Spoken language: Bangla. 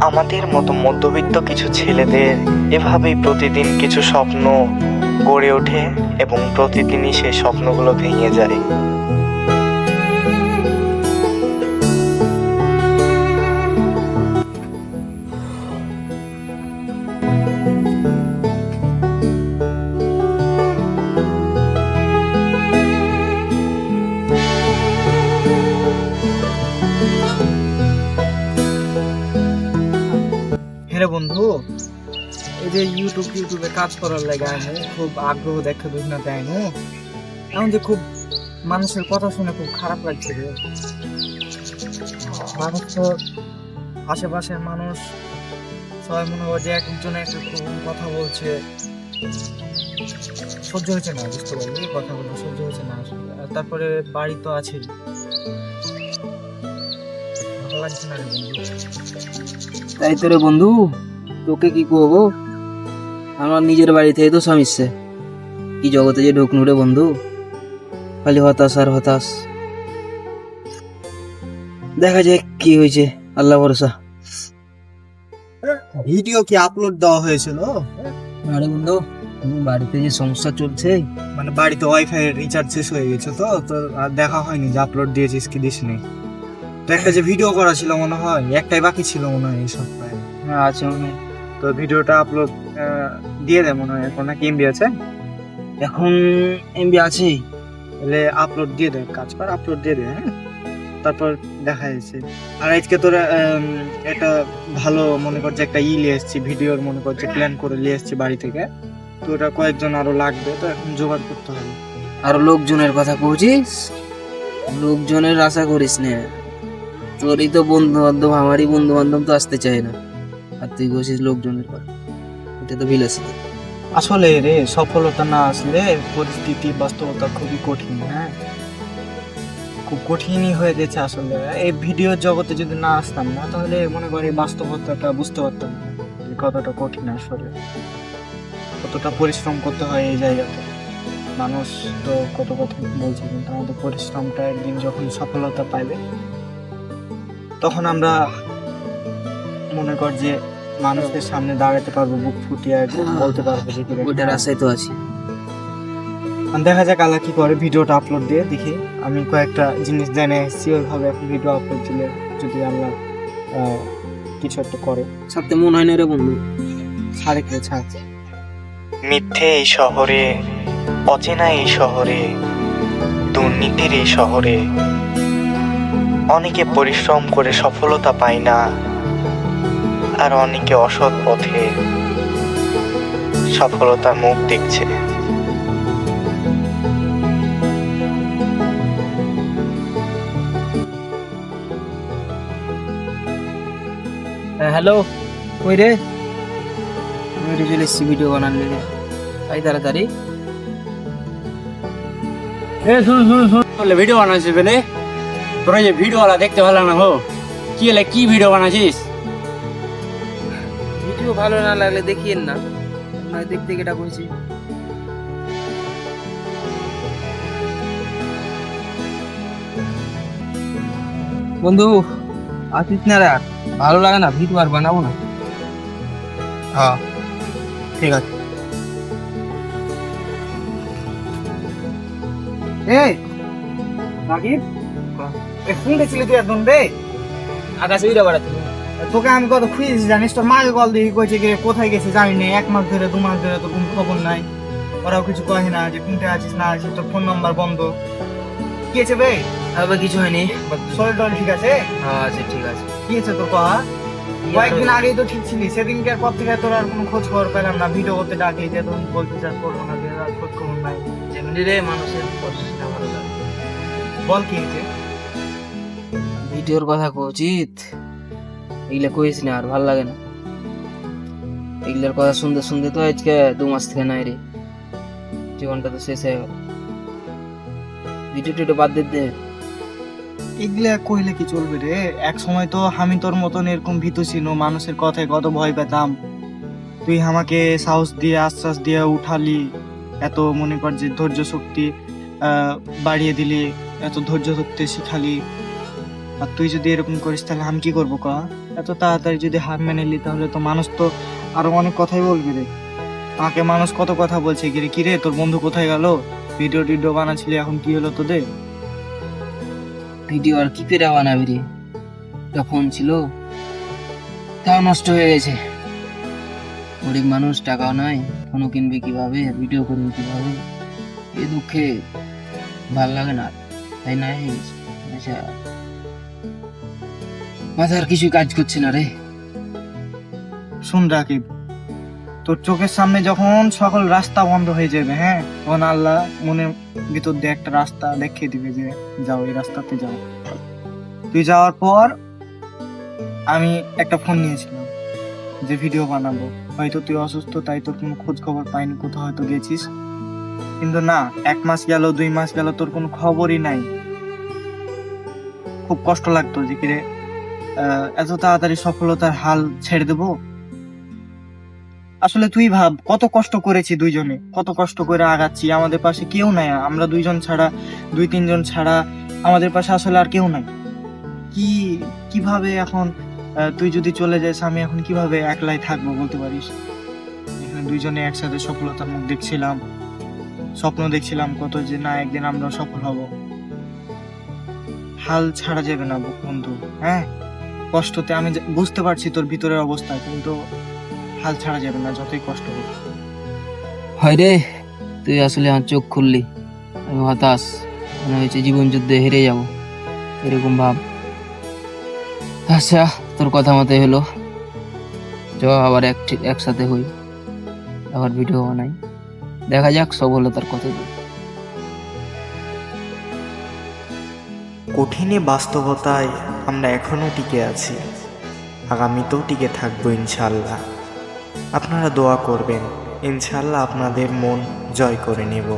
আমাদের মতো মধ্যবিত্ত কিছু ছেলেদের এভাবেই প্রতিদিন কিছু স্বপ্ন গড়ে ওঠে এবং প্রতিদিনই সেই স্বপ্নগুলো ভেঙে যায়। যে ইউটিউব ইউটিউবে কাজ করার লাগে আমি খুব আগ্রহ দেখা দুই না দেয় না। এখন যে খুব মানুষের কথা শুনে খুব খারাপ লাগছে মানুষ তো আশেপাশের মানুষ সবাই মনে হয় যে একজন এক কথা বলছে। সহ্য হচ্ছে না, বুঝতে পারলি? কথাগুলো সহ্য হচ্ছে না। তারপরে বাড়ি তো আছেই। ভালো লাগছে না রে বন্ধু। তাই তো রে বন্ধু, তোকে কি করব? আমার নিজের বাড়িতে তো সমস্যা কি জগতে যে ঢুকনু রে বন্ধু? খালি হতাশ আর হতাশ। দেখা যায় কি হয়েছে আল্লাহ ভরসা। ভিডিও কি আপলোড দেওয়া হয়েছিল? আরে বন্ধু বাড়িতে যে সমস্যা চলছে। মানে বাড়িতে ওয়াইফাই রিচার্জ শেষ হয়ে গেছে তো তো আর দেখা হয়নি যে আপলোড দিয়েছিস কি দিস নি। তো একটা যে ভিডিও করা ছিল মনে হয় একটাই বাকি ছিল মনে হয় এই সপ্তাহে। হ্যাঁ আছে মনে হয়। তো ভিডিওটা আপলোড দিয়ে দে মনে হয় এখন নাকি এমবি আছে? এখন এমবি আছে। তাহলে আপলোড দিয়ে দে কাজ কর আপলোড দিয়ে দে হ্যাঁ? তারপর দেখা যাচ্ছে। আর আজকে তোরা একটা ভালো মনে কর যে একটা ই নিয়ে এসেছি ভিডিওর মনে কর যে প্ল্যান করে নিয়ে এসেছি বাড়ি থেকে। তো ওটা কয়েকজন আরও লাগবে তো এখন জোগাড় করতে হবে। আর লোকজনের কথা কইছিস? লোকজনের আশা করিস না। তোরই তো বন্ধু বান্ধব আমারই বন্ধু বান্ধব তো আসতে চায় না। আর তুই বলছিস লোকজনের কথা। এটা তো বিলাসী আসলে রে, সফলতা না আসলে পরিস্থিতি, বাস্তবতা খুবই কঠিন হ্যাঁ? খুব কঠিনই হয়ে গেছে আসলে। এই ভিডিও জগতে যদি না আসতাম না, তাহলে মনে করি বাস্তবতাটা বুঝতে পারতাম না যে কতটা কঠিন আসলে। কতটা পরিশ্রম করতে হয় এই জায়গাতে। মানুষ তো কত কথা বলছে, কিন্তু আমাদের পরিশ্রমটা একদিন যখন সফলতা পাইবে, তখন আমরা মনে কর যে মানুষের সামনে দাঁড়াতে পারব বুক ফুটিয়ে বলতে পারব যে কি ওইটার আশায় তো আছি। দেখা যাক আল্লাহ কি করে ভিডিওটা আপলোড দিয়ে দেখি। আমি কয়েকটা জিনিস জেনে এসেছি ওইভাবে এখন ভিডিও আপলোড দিলে যদি আল্লাহ কিছু একটা করে। সাথে মন হয় না রে বন্ধু। ছাড়ে কে? ছাড়। মিথ্যে এই শহরে অচেনা এই শহরে দুর্নীতির এই শহরে অনেকে পরিশ্রম করে সফলতা পায় না। আর অনেকে অসৎ পথে সফলতার মুখ দেখছে। হ্যালো কই রে? আমি চলে এসছি ভিডিও বানার লেগে তাই তাড়াতাড়ি। এ শুন শুন শুন। ভিডিও বানাচ্ছিস বলে? তোরা যে ভিডিওওয়ালা দেখতে ভালো না হো কি হলে কি ভিডিও বানাচ্ছিস? ভিডিও ভালো না লাগলে দেখিয়েন না। নয় দেখতে কেটা কইছি বন্ধু আসিস না আর ভালো লাগে না? ভিডিও আর বানাবো না। হ্যাঁ ঠিক আছে। এই রাকিব এ ফোনটা ছিল তুই একদম রে? আকাশে উড়ে বেড়াচ্ছিল তোকে আমি কত খুঁজেছি জানিস তোর মাকে কল দিয়ে কইছে কি কোথায় গেছে জানি না। এক মাস ধরে দু মাস ধরে তো কোনো খবর নাই। ওরাও কিছু কয় না যে কোনটা আছিস না আছিস তোর ফোন নাম্বার বন্ধ। কি আছে বে? আবার কিছু হয়নি। শরীর টরীর ঠিক আছে? আছে ঠিক আছে। কি আছে তোর কয়া কয়েকদিন আগেই তো ঠিক ছিলি। সেদিনকার পর থেকে তোর আর কোনো খোঁজ খবর পেলাম না। ভিডিও করতে ডাকলি যে তুমি বলতে চাস করব না যে আর খোঁজ খবর নাই। যেমনি রে মানুষের পড়াশোনা ভালো লাগে বল কি হয়েছে? ভিডিওর কথা কচিত এগুলা কইস না, আর ভালো লাগে না। এগুলার কথা শুনতে শুনতে তো আজকে দু মাস থেকে নাই রে। জীবনটা তো শেষ হয়ে গেল। ভিডিও টিডিও বাদ দিয়ে দে। এগুলা কইলে কি চলবে রে? এক সময় তো আমি তোর মতন এরকম ভীতু ছিল, মানুষের কথায় কত ভয় পেতাম। তুই আমাকে সাহস দিয়ে, আশ্বাস দিয়ে উঠালি, এত মনে কর যে ধৈর্য শক্তি বাড়িয়ে দিলি, এত ধৈর্য শক্তি শিখালি। আর তুই যদি এরকম করিস তাহলে আমি কি করব কা? এত তাড়াতাড়ি যদি হার মেনে নিলি তাহলে তো মানুষ তো আরও অনেক কথাই বলবি রে। তাকে মানুষ কত কথা বলছে? কিরে কিরে, তোর বন্ধু কোথায় গেল? ভিডিও টিডিও বানাচ্ছিলি, এখন কি হলো তোদের? ভিডিও আর কি পেরা বানাবি রে? যা ফোন ছিল, তাও নষ্ট হয়ে গেছে। গরিব মানুষ, টাকাও নাই, ফোনও কিনবে কীভাবে, ভিডিও করবে কীভাবে? এই দুঃখে ভালো লাগে না। তাই না এই আচ্ছা। মাথার কিছু কাজ করছে না রে। শুন রাকিব, তোর চোখের সামনে যখন সকল রাস্তা বন্ধ হয়ে যাবে হ্যাঁ? তখন আল্লাহ মনের ভিতর দিয়ে একটা রাস্তা দেখিয়ে দিবে যে, যাও, এই রাস্তাতে যাও। তুই যাওয়ার পর আমি একটা ফোন নিয়েছিলাম যে ভিডিও বানাবো। হয়তো তুই অসুস্থ, তাই তোর কোনো খোঁজ খবর পাইনি, কোথাও হয়তো গেছিস। কিন্তু না, এক মাস গেল, দুই মাস গেল, তোর কোনো খবরই নাই। খুব কষ্ট লাগতো যে, কিরে এত তাড়াতাড়ি সফলতার হাল ছেড়ে দেবো? আসলে তুই ভাব, কত কষ্ট করেছি দুইজনে, কত কষ্ট করে আগাচ্ছি, আমাদের পাশে কেউ নাই, আমরা দুইজন ছাড়া, দুই তিনজন ছাড়া, আমাদের পাশে আসলে আর কেউ নাই। কি, কীভাবে এখন তুই যদি চলে যাস, আমি এখন কীভাবে একলাই থাকব বলতে পারিস? এখানে দুইজনে একসাথে সফলতার মুখ দেখছিলাম। স্বপ্ন দেখছিলাম কত যে না, একদিন আমরা সফল হব। হাল ছাড়া যাবে না বন্ধু হ্যাঁ? কষ্টতে আমি বুঝতে পারছি তোর ভিতরের অবস্থা, কিন্তু হাল ছাড়া যাবে না, যতই কষ্ট হোক। হয় রে, তুই আসলে আমার চোখ খুললি। আমি হতাশ, মনে হয়েছে জীবন যুদ্ধে হেরে যাব, এরকম ভাব। আচ্ছা তোর কথা মতে হলো। চ, আবার এক একসাথে হই। আবার ভিডিও বানাই। দেখা যাক সব সফলতার কত দূর কঠিনে বাস্তবতায় আমরা এখনও টিকে আছি। আগামীতেও টিকে থাকব ইনশাল্লাহ আপনারা দোয়া করবেন ইনশাল্লাহ আপনাদের মন জয় করে নেব।